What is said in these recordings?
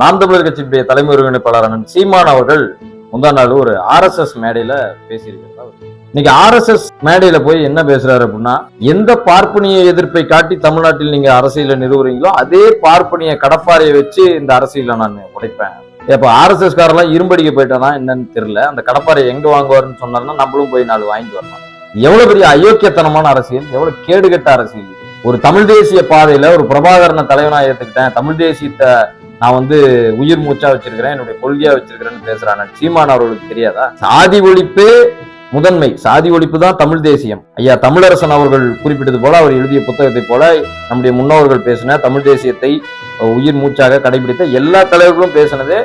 நாம் தமிழர் கட்சியினுடைய தலைமை ஒருங்கிணைப்பாளரான சீமான் அவர்கள் முந்தா நாள் ஒரு ஆர்எஸ்எஸ் மேடையில பேசியிருக்கிறார். அவர். இன்னைக்கு ஆர்எஸ்எஸ் மேடையில போய் என்ன பேசுறாரு அப்படின்னா எந்த பார்ப்பனிய எதிர்ப்பை காட்டி தமிழ்நாட்டில் நீங்க அரசியல நிறுவுறீங்களோ அதே பார்ப்பனிய கடப்பாறையை வச்சு இந்த அரசியல நான் உடைப்பேன். இப்ப ஆர்எஸ்எஸ் காரெல்லாம் இரும்படிக்க போயிட்டானா என்னன்னு தெரியல. அந்த கடப்பாறை எங்க வாங்குவாருன்னு சொன்னாருன்னா நம்மளும் போய் நாலு வாங்கிட்டு வரலாம் எவ்வளவு பெரிய அயோக்கியத்தனமான அரசியல் எவ்வளவு கேடுகட்ட அரசியல் ஒரு தமிழ் தேசிய பாதையில ஒரு பிரபாகரனை தலைவனா ஏத்துக்கிட்டேன் தமிழ் தேசியத்தை நான் வந்து உயிர் மூச்சா வச்சிருக்கிறேன் என்னுடைய கொள்கையா வச்சிருக்கிறேன்னு பேசுறான் சீமான் அவர்களுக்கு தெரியாதா? சாதி ஒழிப்பே முதன்மை. சாதி ஒழிப்பு தான் தமிழ் தேசியம். ஐயா தமிழரசன் அவர்கள் குறிப்பிட்டது போல அவர் எழுதிய புத்தகத்தை போல நம்முடைய முன்னோர்கள் பேசின தமிழ் தேசியத்தை உயிர் மூச்சாக கடைபிடித்த எல்லா தலைவர்களும் பேசினதே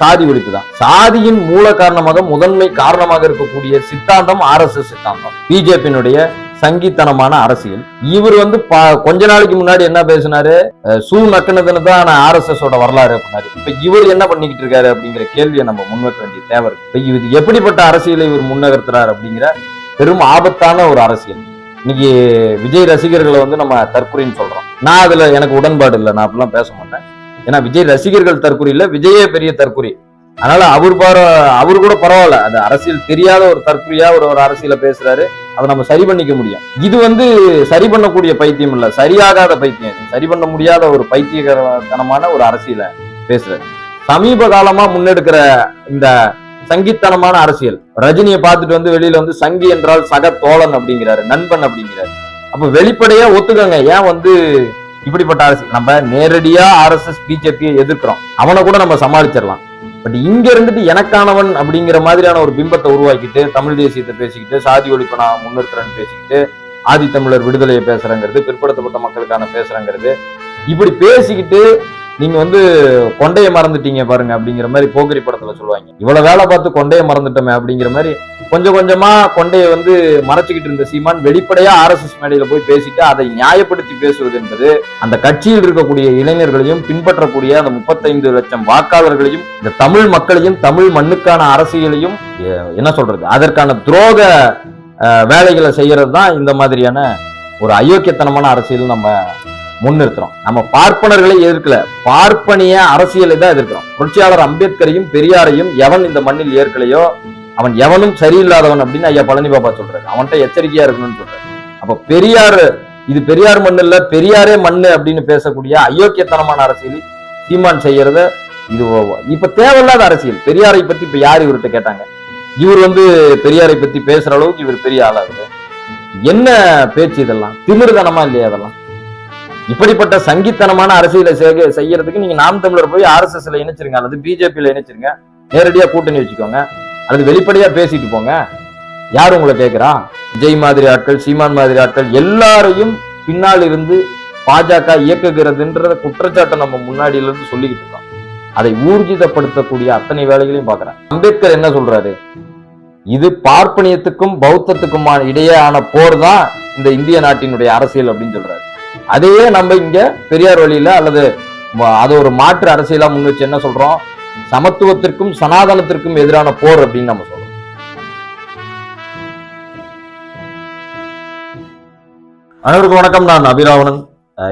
சாதி ஒழிப்பு தான். சாதியின் மூல காரணமாக முதன்மை காரணமாக இருக்கக்கூடிய சித்தாந்தம் ஆர் எஸ் எஸ் சித்தாந்தம். பிஜேபியினுடைய சங்கித்தனமான அரசியல். இவர் வந்து பா- கொஞ்ச நாளைக்கு முன்னாடி என்ன பேசினாரு? சூ நக்குனதுன்னு தான் ஆர் எஸ் எஸ் ஓட வரலாறு அப்படின்னாரு. இப்ப இவர் என்ன பண்ணிக்கிட்டு இருக்காரு அப்படிங்கிற கேள்வியை நம்ம முன்வைக்க வேண்டிய தேவை இருக்கு. இப்ப இது எப்படிப்பட்ட அரசியலை இவர் முன்னகர்த்துறாரு அப்படிங்கிற பெரும் ஆபத்தான ஒரு அரசியல். இன்னைக்கு விஜய் ரசிகர்களை வந்து நம்ம தற்கொலைன்னு சொல்றோம். நான் அதுல எனக்கு உடன்பாடு இல்லை. நான் அப்படிலாம் பேச மாட்டேன். ஏன்னா விஜய் ரசிகர்கள் தற்கொலை இல்லை. விஜயே பெரிய தற்கொலை. அதனால அவர் பார அவர் கூட பரவாயில்ல. அந்த அரசியல் தெரியாத ஒரு தற்கொலையா ஒரு ஒரு அரசியல பேசுறாரு. அதை நம்ம சரி பண்ணிக்க முடியும். இது வந்து சரி பண்ணக்கூடிய பைத்தியம் இல்ல. சரியாகாத பைத்தியம். இது. சரி பண்ண முடியாத ஒரு பைத்தியகரத்தனமான ஒரு அரசியல பேசுறாரு. சமீப காலமா முன்னெடுக்கிற இந்த சங்கித்தனமான அரசியல் ரஜினியை பார்த்துட்டு வந்து வெளியில வந்து சங்கி என்றால் சக தோழன் அப்படிங்கிறாரு நண்பன் அப்படிங்கிறாரு. அப்ப வெளிப்படையா ஒத்துக்கங்க. ஏன் வந்து இப்படிப்பட்ட அரசியல்? நம்ம நேரடியா ஆர்எஸ்எஸ் பிஜேபியை எதிர்க்கிறோம். அவனை கூட நம்ம சமாளிச்சிடலாம். பட் இங்க இருந்துட்டு எனக்கானவன் அப்படிங்கிற மாதிரியான ஒரு பிம்பத்தை உருவாக்கிட்டு தமிழ் தேசியத்தை பேசிக்கிட்டு சாதி ஒழிப்பை நான் முன்னிறுத்துறேன்னு பேசிக்கிட்டு ஆதித்தமிழர் விடுதலையை பேசுறேங்கிறது பிற்படுத்தப்பட்ட மக்களுக்கான பேசுறேங்கிறது இப்படி பேசிக்கிட்டு நீங்க வந்து கொண்டையை மறந்துட்டீங்க பாருங்க அப்படிங்கிற மாதிரி போக்கிரி படத்துல சொல்லுவாங்க. இவ்வளவு வேலை பார்த்து கொண்டையை மறந்துட்டோமே அப்படிங்கிற மாதிரி கொஞ்சம் கொஞ்சமா கொண்டையை வந்து மறைச்சுக்கிட்டு இருந்த சீமான் வெளிப்படையா ஆர்எஸ்எஸ் மேடையில போய் பேசிட்டு அதை நியாயப்படுத்தி பேசுவது என்பது அந்த கட்சியில் இருக்கக்கூடிய இளைஞர்களையும் பின்பற்றக்கூடிய அந்த முப்பத்தைந்து லட்சம் வாக்காளர்களையும் இந்த தமிழ் மக்களையும் தமிழ் மண்ணுக்கான அரசியலையும் என்ன சொல்றது? அதற்கான துரோக வேலைகளை செய்யறது தான் இந்த மாதிரியான ஒரு அயோக்கியத்தனமான அரசியல் நம்ம முன்னிறுத்துறோம். நம்ம பார்ப்பனர்களை எதிர்க்கல. பார்ப்பனிய அரசியலை தான் எதிர்க்கிறோம். புரட்சியாளர் அம்பேத்கரையும் பெரியாரையும் எவன் இந்த மண்ணில் ஏற்கலையோ அவன் எவனும் சரியில்லாதவன் அப்படின்னு ஐயா பழனி பாபா சொல்றாரு. அவன்கிட்ட எச்சரிக்கையா இருக்கணும்னு சொல்றாரு. அப்ப பெரியார் இது பெரியார் மண்ணு இல்ல பெரியாரே மண்ணு அப்படின்னு பேசக்கூடிய அயோக்கியத்தனமான அரசியல் சீமான் செய்யறத இது இப்ப தேவையில்லாத அரசியல். பெரியாரை பத்தி இப்ப யார் இவர்கிட்ட கேட்டாங்க? இவர் வந்து பெரியாரை பத்தி பேசுற அளவுக்கு இவர் பெரிய ஆளாகுது என்ன பேச்சு இதெல்லாம்? திமிர்தனமா இல்லையா அதெல்லாம்? இப்படிப்பட்ட சங்கித்தனமான அரசியலை செய்ய- செய்யறதுக்கு நீங்க நாம் தமிழர் போய் ஆர்எஸ்எஸ்ல இணைச்சிருங்க அல்லது பிஜேபியில இணைச்சிருங்க. நேரடியா கூட்டணி வச்சுக்கோங்க. அல்லது வெளிப்படையா பேசிட்டு போங்க. யார் உங்களை கேட்கிறா விஜய் மாதிரி ஆட்கள் சீமான் மாதிரி ஆட்கள் எல்லாரையும் பின்னால் இருந்து பாஜக இயக்குகிறதுன்ற குற்றச்சாட்டை நம்ம முன்னாடியில இருந்து சொல்லிக்கிட்டு இருக்கோம். அதை ஊர்ஜிதப்படுத்தக்கூடிய அத்தனை வேலைகளையும் பார்க்கிறேன். அம்பேத்கர் என்ன சொல்றாரு? இது பார்ப்பனியத்துக்கும் பௌத்தத்துக்குமான இடையேயான போர் தான் இந்த இந்திய நாட்டினுடைய அரசியல் அப்படின்னு சொல்றாரு. அதையே நம்ம இங்க பெரியார் வழியில அல்லது அது ஒரு மாற்று அரசியலா முன் வச்சு என்ன சொல்றோம்? சமத்துவத்திற்கும் சனாதனத்திற்கும் எதிரான போர் அப்படின்னு நம்ம சொல்றோம். அனைவருக்கும் வணக்கம். நான் அபிராவணன்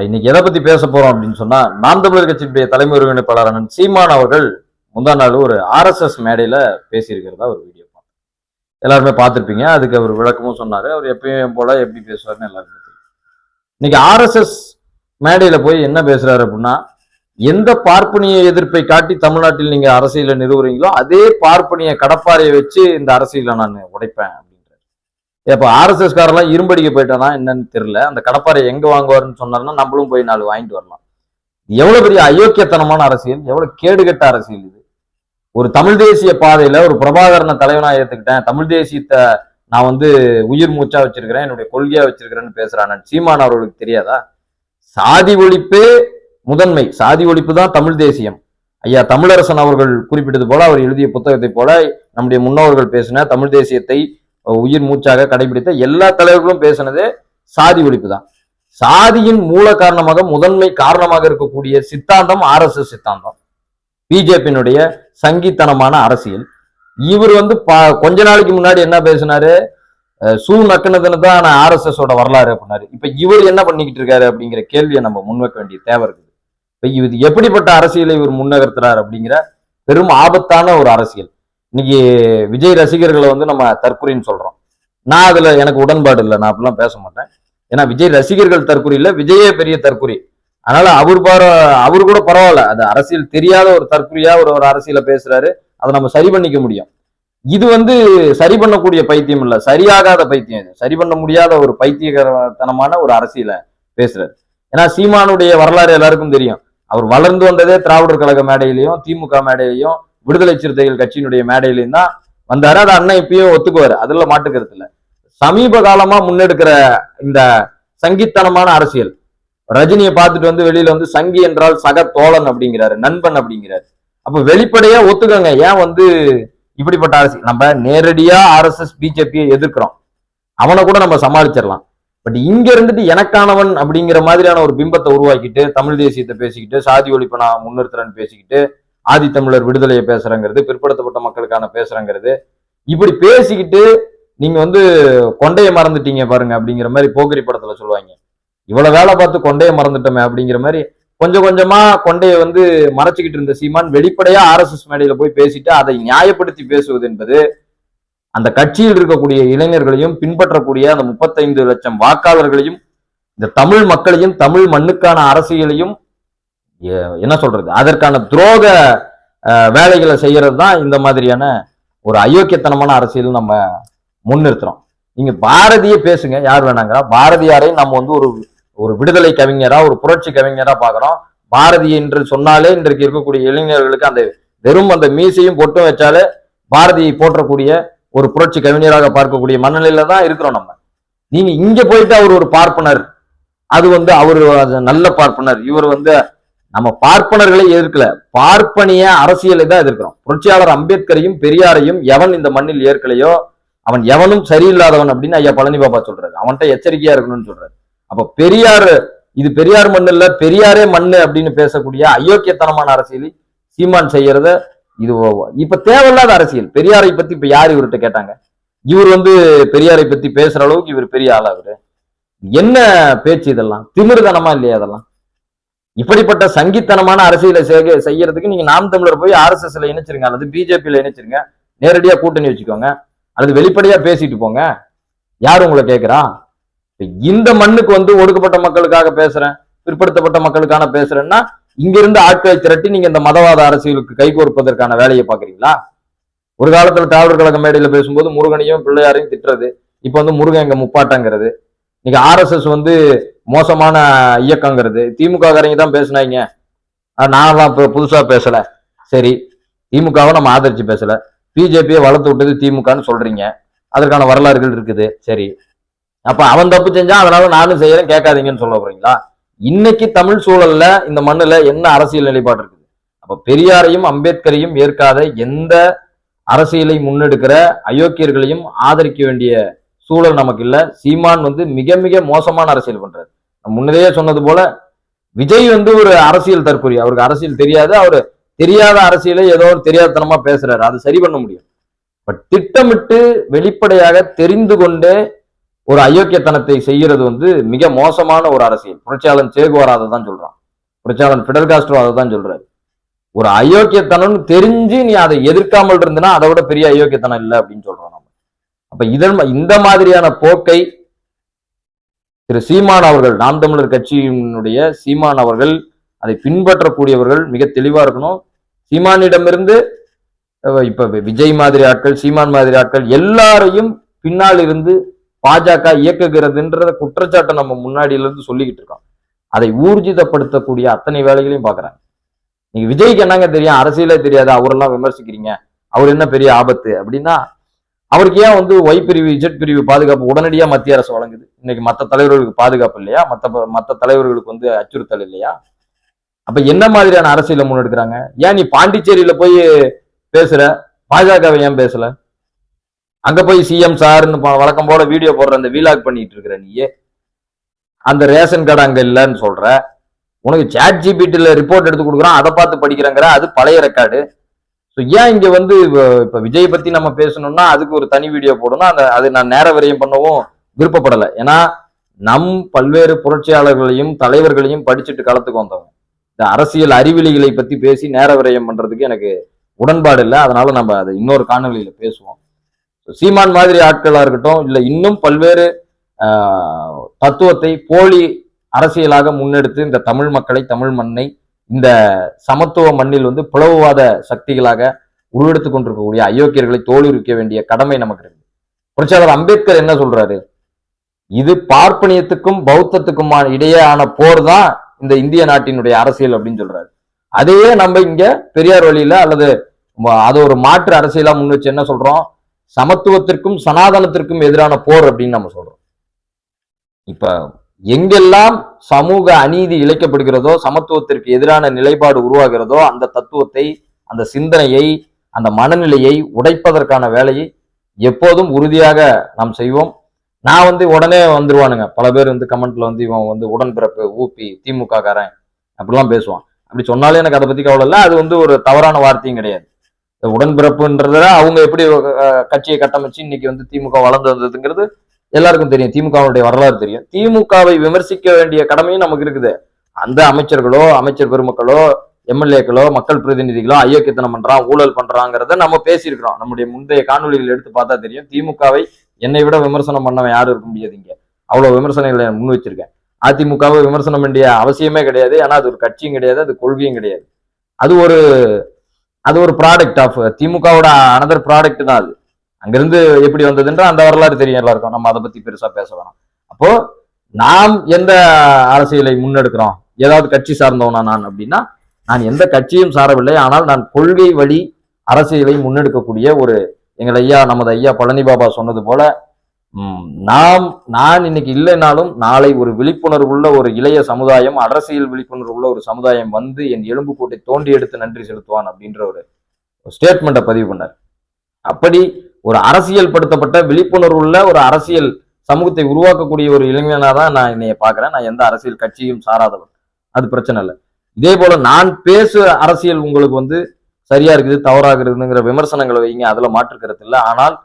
இன்னைக்கு எதை பத்தி பேச போறோம் அப்படின்னு சொன்னா நாம் தமிழர் கட்சியினுடைய தலைமை ஒருங்கிணைப்பாளர் அண்ணன் சீமான் அவர்கள் முந்தா நாள் ஒரு ஆர்எஸ்எஸ் மேடையில பேசியிருக்கிறதா ஒரு வீடியோ பார்த்தேன் எல்லாருமே பார்த்திருப்பீங்க. அதுக்கு அவர் விளக்கமும் சொன்னாரு. அவர் எப்பயும் போல எப்படி பேசுவாருன்னு எல்லாருமே இன்னைக்கு ஆர்எஸ்எஸ் மேடையில போய் என்ன பேசுறாரு அப்படின்னா எந்த பார்ப்பனிய எதிர்ப்பை காட்டி தமிழ்நாட்டில் நீங்க அரசியல நிறுவுறீங்களோ அதே பார்ப்பனிய கடப்பாறையை வச்சு இந்த அரசியல நான் உடைப்பேன் அப்படின்றாரு. இப்ப ஆர்எஸ்எஸ் காரெல்லாம் இரும்படிக்க போயிட்டானா என்னன்னு தெரியல. அந்த கடப்பாறை எங்க வாங்குவாருன்னு சொன்னாருன்னா நம்மளும் போய் நாலு வாங்கிட்டு வரலாம். எவ்வளவு பெரிய அயோக்கியத்தனமான அரசியல் எவ்வளவு கேடுகட்ட அரசியல் இது. ஒரு தமிழ் தேசிய பாதையில ஒரு பிரபாகரனை தலைவனா ஏத்துக்கிட்டேன் தமிழ் தேசியத்தை நான் வந்து உயிர் மூச்சா வச்சிருக்கிறேன் என்னுடைய கொள்கையா வச்சிருக்கிறேன்னு பேசுறான். சீமான் அவர்களுக்கு தெரியாதா? சாதி ஒழிப்பே முதன்மை. சாதி ஒழிப்பு தான் தமிழ் தேசியம். ஐயா தமிழரசன் அவர்கள் குறிப்பிட்டது போல அவர் எழுதிய புத்தகத்தை போல நம்முடைய முன்னோர்கள் பேசின தமிழ் தேசியத்தை உயிர் மூச்சாக கடைபிடித்த எல்லா தலைவர்களும் பேசினதே சாதி ஒழிப்பு தான். சாதியின் மூல காரணமாக முதன்மை காரணமாக இருக்கக்கூடிய சித்தாந்தம் ஆர்எஸ்எஸ் சித்தாந்தம். பிஜேபியினுடைய சங்கித்தனமான அரசியல். இவர் வந்து பா- கொஞ்ச நாளைக்கு முன்னாடி என்ன பேசினாரு? சூ நக்குனதுன்னு தான் ஆர்எஸ்எஸ் ஓட வரலாறு அப்படின்னாரு. இப்ப இவர் என்ன பண்ணிக்கிட்டு இருக்காரு அப்படிங்கிற கேள்வியை நம்ம முன்வைக்க வேண்டிய தேவை இருக்குது. இப்ப இது எப்படிப்பட்ட அரசியலை இவர் முன்னகர்த்துறாரு அப்படிங்கிற பெரும் ஆபத்தான ஒரு அரசியல். இன்னைக்கு விஜய் ரசிகர்களை வந்து நம்ம தற்கொலைன்னு சொல்றோம். நான் அதுல எனக்கு உடன்பாடு இல்லை நான் அப்படிலாம் பேச மாட்டேன். ஏன்னா விஜய் ரசிகர்கள் தற்கொலை இல்லை விஜயே பெரிய தற்கொலை. அதனால அவர் பார அவர் கூட பரவாயில்ல. அது அரசியல் தெரியாத ஒரு தற்கொலையா ஒரு ஒரு அரசியல பேசுறாரு. அதை நம்ம சரி பண்ணிக்க முடியும். இது வந்து சரி பண்ணக்கூடிய பைத்தியம் இல்ல. சரியாகாத பைத்தியம் இது. சரி பண்ண முடியாத ஒரு பைத்தியகரத்தனமான ஒரு அரசியல பேசுறாரு. ஏன்னா சீமானுடைய வரலாறு எல்லாருக்கும் தெரியும். அவர் வளர்ந்து வந்ததே திராவிடர் கழக மேடையிலையும் திமுக மேடையிலையும் விடுதலை சிறுத்தைகள் கட்சியினுடைய மேடையிலையும் தான் வந்தாரு. அதை அண்ணன் இப்பயும் ஒத்துக்குவாரு. அதுல மாட்டுக்கிறது இல்லை. சமீப காலமா முன்னெடுக்கிற இந்த சங்கித்தனமான அரசியல். ரஜினியை பார்த்துட்டு வந்து வெளியில வந்து சங்கி என்றால் சக தோழன் அப்படிங்கிறாரு நண்பன் அப்படிங்கிறாரு. அப்ப வெளிப்படையா ஒத்துக்கங்க. ஏன் வந்து இப்படிப்பட்ட அரசு நம்ம நேரடியா ஆர்எஸ்எஸ் பிஜேபியை எதிர்க்கிறோம். அவனை கூட நம்ம சமாளிச்சிடலாம். பட் இங்க இருந்துட்டு எனக்கானவன் அப்படிங்கிற மாதிரியான ஒரு பிம்பத்தை உருவாக்கிட்டு தமிழ் தேசியத்தை பேசிக்கிட்டு சாதி ஒழிப்பை நான் முன்னிறுத்துறேன்னு பேசிக்கிட்டு ஆதித்தமிழர் விடுதலையை பேசுறேங்கிறது பிற்படுத்தப்பட்ட மக்களுக்கான பேசுறேங்கிறது இப்படி பேசிக்கிட்டு நீங்க வந்து கொண்டையை மறந்துட்டீங்க பாருங்க அப்படிங்கிற மாதிரி போக்கிரி படத்துல சொல்லுவாங்க. இவ்வளவு வேலை பார்த்து கொண்டையை மறந்துட்டோமே அப்படிங்கிற மாதிரி கொஞ்சம் கொஞ்சமா கொண்டையை வந்து மறைச்சிக்கிட்டு இருந்த சீமான் வெளிப்படையா ஆர்எஸ்எஸ் மேடையில போய் பேசிட்டு அதை நியாயப்படுத்தி பேசுவது என்பது அந்த கட்சியில் இருக்கக்கூடிய இளைஞர்களையும் பின்பற்றக்கூடிய அந்த முப்பத்தைந்து லட்சம் வாக்காளர்களையும் இந்த தமிழ் மக்களையும் தமிழ் மண்ணுக்கான அரசியலையும் என்ன சொல்றது அதற்கான துரோக வேலைகளை செய்யறது தான் இந்த மாதிரியான ஒரு அயோக்கியத்தனமான அரசியல் நம்ம முன்னிறுத்துறோம். நீங்க பாரதிய பேசுங்க யார் வேணாங்க பாரதியாரை நம்ம வந்து ஒரு ஒரு விடுதலை கவிஞரா ஒரு புரட்சி கவிஞரா பாக்குறோம் பாரதி என்று சொன்னாலே இன்றைக்கு இருக்கக்கூடிய இளைஞர்களுக்கு அந்த வெறும் அந்த மீசையும் பொட்டும் வச்சாலே பாரதியை போற்றக்கூடிய ஒரு புரட்சி கவிஞராக பார்க்கக்கூடிய மனநிலையில தான் இருக்கிறோம் நம்ம. நீங்க இங்க போயிட்டு அவர் ஒரு பார்ப்பனர். அது வந்து அவர் நல்ல பார்ப்பனர். இவர் வந்து நம்ம பார்ப்பனர்களை எதிர்க்கல. பார்ப்பனிய அரசியலை தான் எதிர்க்கிறோம். புரட்சியாளர் அம்பேத்கரையும் பெரியாரையும் எவன் இந்த மண்ணில் ஏற்கலையோ அவன் எவனும் சரியில்லாதவன் அப்படின்னு ஐயா பழனி பாபா சொல்றாரு. அவன்கிட்ட எச்சரிக்கையா இருக்கணும்னு சொல்றாரு. அப்ப பெரியார் இது பெரியார் மண்ணு இல்ல பெரியாரே மண்ணு அப்படின்னு பேசக்கூடிய அயோக்கியத்தனமான அரசியல் சீமான் செய்யறத இது இப்ப தேவையில்லாத அரசியல். பெரியாரை பத்தி இப்ப யார் இவர்கிட்ட கேட்டாங்க? இவர் வந்து பெரியாரை பத்தி பேசுற அளவுக்கு இவர் பெரிய ஆளா அவரு என்ன பேச்சு இதெல்லாம்? திமிர்தனமா இல்லையா அதெல்லாம் இப்படிப்பட்ட சங்கித்தனமான அரசியலை செய்ய- செய்யறதுக்கு நீங்க நாம் தமிழர் போய் ஆர்எஸ்எஸ்ல இணைச்சிருங்க அல்லது பிஜேபியில இணைச்சிருங்க நேரடியா கூட்டணி வச்சுக்கோங்க அல்லது வெளிப்படையா பேசிட்டு போங்க. யார் உங்களை கேக்குறா? இந்த மண்ணுக்கு வந்து ஒடுக்கப்பட்ட மக்களுக்காக பேசுறேன் பிற்படுத்தப்பட்ட மக்களுக்கான பேசுறேன்னா இங்கிருந்து ஆட்களை திரட்டி நீங்க இந்த மதவாத அரசியலுக்கு கைகோர்ப்பதற்கான வேலையை பாக்குறீங்களா ஒரு காலத்துல திராவிடர் கழக மேடையில பேசும்போது முருகனையும் பிள்ளையாரையும் திட்டுறது இப்ப வந்து முருகன் எங்க முப்பாட்டங்கிறது. இன்னைக்கு ஆர்எஸ்எஸ் வந்து மோசமான இயக்கங்கிறது. திமுக காரங்க தான் பேசுனாங்க. நான்லாம் இப்ப புதுசா பேசல. சரி திமுகவை நம்ம ஆதரிச்சு பேசல. பிஜேபியை வளர்த்து விட்டது திமுகன்னு சொல்றீங்க. அதற்கான வரலாறுகள் இருக்குது. சரி அப்ப அவன் தப்பு செஞ்சா அதனால நானும் செய்யறேன் கேட்காதீங்கன்னு சொல்ல போறீங்களா? இன்னைக்கு தமிழ் சூழல்ல இந்த மண்ணுல என்ன அரசியல் நிலைப்பாடு இருக்குது? அப்ப பெரியாரையும் அம்பேத்கரையும் ஏற்காத எந்த அரசியலை முன்னெடுக்கிற அயோக்கியர்களையும் ஆதரிக்க வேண்டிய சூழல் நமக்கு இல்ல சீமான் வந்து மிக மிக மோசமான அரசியல் பண்றாரு. நான் முன்னரே சொன்னது போல விஜய் வந்து ஒரு அரசியல் தற்கொலை அவருக்கு அரசியல் தெரியாது அவர் தெரியாத அரசியலை ஏதோ ஒரு தெரியாதனமா பேசுறாரு. அது சரி பண்ண முடியும். பட் திட்டமிட்டு வெளிப்படையாக தெரிந்து கொண்டே ஒரு அயோக்கியத்தனத்தை செய்யறது வந்து மிக மோசமான ஒரு அரசியல். புரட்சியாளன் சேகுவார் அதை தான் சொல்றான். புரட்சியாளன் பிடல் காஸ்ட்ரோ அதை தான் சொல்றாரு. ஒரு அயோக்கியத்தனம்னு தெரிஞ்சு நீ அதை எதிர்க்காமல் இருந்தனா அதை விட பெரிய அயோக்கியத்தனம் இல்லை அப்படின்னு சொல்றோம் நம்ம. அப்ப இதன் இந்த மாதிரியான போக்கை திரு சீமான் அவர்கள் நாம் தமிழர் கட்சியினுடைய சீமான் அவர்கள் அதை பின்பற்றக்கூடியவர்கள் மிக தெளிவா இருக்கணும். சீமானிடமிருந்து இப்ப விஜய் மாதிரி ஆட்கள் சீமான் மாதிரி ஆட்கள் எல்லாரையும் பின்னால் இருந்து பாஜக இயக்குகிறதுன்றத குற்றச்சாட்டை நம்ம முன்னாடியில இருந்து சொல்லிக்கிட்டு இருக்கோம். அதை ஊர்ஜிதப்படுத்தக்கூடிய அத்தனை வேலைகளையும் பாக்குறாங்க நீங்க விஜய்க்கு என்னங்க தெரியும்? அரசியலே தெரியாது. அவரெல்லாம் விமர்சிக்கிறீங்க. அவர் என்ன பெரிய ஆபத்து? அப்படின்னா அவருக்கு ஏன் வந்து ஒய் பிரிவு இஜெட் பிரிவு பாதுகாப்பு உடனடியா மத்திய அரசு வழங்குது? இன்னைக்கு மற்ற தலைவர்களுக்கு பாதுகாப்பு இல்லையா? மற்ற மற்ற தலைவர்களுக்கு வந்து அச்சுறுத்தல் இல்லையா? அப்ப என்ன மாதிரியான அரசியல முன்னெடுக்கிறாங்க? ஏன் நீ பாண்டிச்சேரியில போய் பேசுற? பாஜகவை ஏன் பேசல? அங்க போய் சிஎம் சார்னு வழக்கம் போல வீடியோ போடுற அந்த வீலாக் பண்ணிட்டு இருக்கிற நீயே அந்த ரேஷன் கார்டு அங்க இல்லைன்னு சொல்ற உனக்கு சாட் ஜிபிடில ரிப்போர்ட் எடுத்து கொடுக்குறான் அதை பார்த்து படிக்கிறேங்கிற அது பழைய ரெக்கார்டு ஸோ ஏன் இங்க வந்து இப்ப- விஜய் பத்தி நம்ம பேசணும்னா அதுக்கு ஒரு தனி வீடியோ போடணும் அந்த அது நான் நேர விரயம் பண்ணவும் விருப்பப்படலை. ஏன்னா நம் பல்வேறு புரட்சியாளர்களையும் தலைவர்களையும் படிச்சுட்டு களத்துக்கு வந்தவங்க இந்த அரசியல் அறிவிலிகளை பத்தி பேசி நேர விரயம் பண்றதுக்கு எனக்கு உடன்பாடு இல்லை. அதனால நம்ம அதை இன்னொரு காணொலியில பேசுவோம். சீமான் மாதிரி ஆட்களாக இருக்கட்டும் இல்லை இன்னும் பல்வேறு தத்துவத்தை போலி அரசியலாக முன்னெடுத்து இந்த தமிழ் மக்களை தமிழ் மண்ணை இந்த சமத்துவ மண்ணில் வந்து பிளவுவாத சக்திகளாக உருவெடுத்துக் கொண்டிருக்கக்கூடிய அயோக்கியர்களை தோலுரிக்க வேண்டிய கடமை நமக்கு இருக்கு. புரட்சியாளர் அம்பேத்கர் என்ன சொல்றாரு? இது பார்ப்பனியத்துக்கும் பௌத்தத்துக்கும் இடையேயான போர் தான் இந்த இந்திய நாட்டினுடைய அரசியல் அப்படின்னு சொல்றாரு. அதையே நம்ம இங்க பெரியார் வழியில அல்லது அதை ஒரு மாற்று அரசியலா முன் வச்சு என்ன சொல்றோம்? சமத்துவத்திற்கும் சனாதனத்திற்கும் எதிரான போர் அப்படின்னு நம்ம சொல்றோம். இப்ப எங்கெல்லாம் சமூக அநீதி இழைக்கப்படுகிறதோ சமத்துவத்திற்கு எதிரான நிலைப்பாடு உருவாகிறதோ அந்த தத்துவத்தை அந்த சிந்தனையை அந்த மனநிலையை உடைப்பதற்கான வேலையை எப்போதும் உறுதியாக நாம் செய்வோம். நான் வந்து உடனே வந்துருவானுங்க. பல பேர் வந்து கமெண்ட்ல வந்து இவன் வந்து உடன்பிறப்பு ஊபி திமுக காரன் அப்படிலாம் பேசுவான். அப்படி சொன்னாலே எனக்கு அதை பத்தி கவலை இல்லை. அது வந்து ஒரு தவறான வார்த்தையும் கிடையாது. உடன்பிறப்புன்றத அவங்க எப்படி கட்சியை கட்டமைச்சு இன்னைக்கு வந்து திமுக வளர்ந்து வந்ததுங்கிறது எல்லாருக்கும் தெரியும். திமுகவுடைய வரலாறு தெரியும். திமுகவை விமர்சிக்க வேண்டிய கடமையும் நமக்கு இருக்குது. அந்த அமைச்சர்களோ அமைச்சர் பெருமக்களோ எம்எல்ஏக்களோ மக்கள் பிரதிநிதிகளோ அயோக்கியத்தனம் பண்றான் ஊழல் பண்றாங்கிறத நம்ம பேசியிருக்கிறோம். நம்முடைய முந்தைய காணொலிகள் எடுத்து பார்த்தா தெரியும். திமுகவை என்னை விட விமர்சனம் பண்ணவன் யாரும் இருக்க முடியாது இங்க. அவ்வளவு விமர்சனங்களை முன் வச்சிருக்கேன். அதிமுகவை விமர்சனம் வேண்டிய அவசியமே கிடையாது. ஏன்னா அது ஒரு கட்சியும் கிடையாது அது கொள்கையும் கிடையாது. அது ஒரு அது ஒரு ப்ராடக்ட் ஆஃப் திமுகவோட அனதர் ப்ராடக்ட் தான் அது. அங்கிருந்து எப்படி வந்ததுன்ற அந்த வரலாறு தெரியும் எல்லாருக்கும். நம்ம அதை பத்தி பெருசா பேச வேணாம். அப்போ நாம் எந்த அரசியலை முன்னெடுக்கிறோம்? ஏதாவது கட்சி சார்ந்தவனா நான் அப்படின்னா நான் எந்த கட்சியும் சாரவில்லை. ஆனால் நான் கொள்கை வழி அரசியலை முன்னெடுக்கக்கூடிய ஒரு எங்கள் ஐயா நமது ஐயா பழனி பாபா சொன்னது போல நாம் நான் இன்னைக்கு இல்லைனாலும் நாளை ஒரு விழிப்புணர்வுள்ள ஒரு இளைய சமுதாயம் அரசியல் விழிப்புணர்வுள்ள ஒரு சமுதாயம் வந்து என் எலும்புக்கூட்டை தோண்டி எடுத்து நன்றி செலுத்துவான் அப்படின்ற ஒரு ஸ்டேட்மெண்ட்டை பதிவு பண்ணார். அப்படி ஒரு அரசியல் படுத்தப்பட்ட விழிப்புணர்வுள்ள ஒரு அரசியல் சமூகத்தை உருவாக்கக்கூடிய ஒரு இளைஞனாக தான் நான் என்னைய பார்க்குறேன். நான் எந்த அரசியல் கட்சியும் சாராதவன். அது பிரச்சனை இல்லை. இதே போல நான் பேசுற அரசியல் உங்களுக்கு வந்து சரியா இருக்குது தவறாக இருக்குதுங்கிற விமர்சனங்களை வைங்க அதில் மாற்றுக்கிறது இல்லை. ஆனால்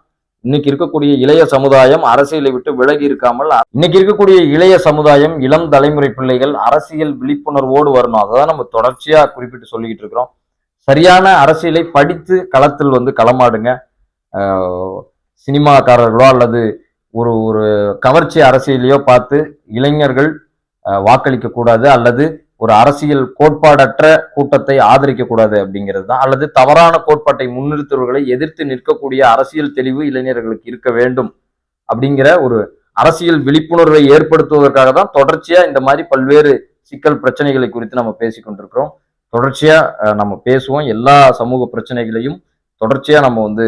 இன்னைக்கு இருக்கக்கூடிய இளைய சமுதாயம் அரசியலை விட்டு விலகி இருக்காமல் இன்னைக்கு இருக்கக்கூடிய இளைய சமுதாயம் இளம் தலைமுறை பிள்ளைகள் அரசியல் விழிப்புணர்வோடு வரணும். அதை தான் நம்ம தொடர்ச்சியா குறிப்பிட்டு சொல்லிக்கிட்டு இருக்கிறோம். சரியான அரசியலை படித்து களத்தில் வந்து களமாடுங்க. சினிமாக்காரர்களோ அல்லது ஒரு ஒரு கவர்ச்சி அரசியலையோ பார்த்து இளைஞர்கள் வாக்களிக்க கூடாது அல்லது ஒரு அரசியல் கோட்பாடற்ற கூட்டத்தை ஆதரிக்க கூடாது அப்படிங்கிறது தான். அல்லது தவறான கோட்பாட்டை முன்னிறுத்துவர்களை எதிர்த்து நிற்கக்கூடிய அரசியல் தெளிவு இளைஞர்களுக்கு இருக்க வேண்டும் அப்படிங்கிற ஒரு அரசியல் விழிப்புணர்வை ஏற்படுத்துவதற்காக தான் தொடர்ச்சியா இந்த மாதிரி பல்வேறு சிக்கல் பிரச்சனைகளை குறித்து நம்ம பேசிக்கொண்டிருக்கிறோம் தொடர்ச்சியாக தொடர்ச்சியா நம்ம பேசுவோம். எல்லா சமூக பிரச்சனைகளையும் தொடர்ச்சியா நம்ம வந்து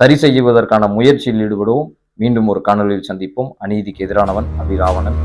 சரி செய்வதற்கான முயற்சியில் ஈடுபடுவோம். மீண்டும் ஒரு காணொலியில் சந்திப்போம். அநீதிக்கு எதிரானவன் அபிராவணன்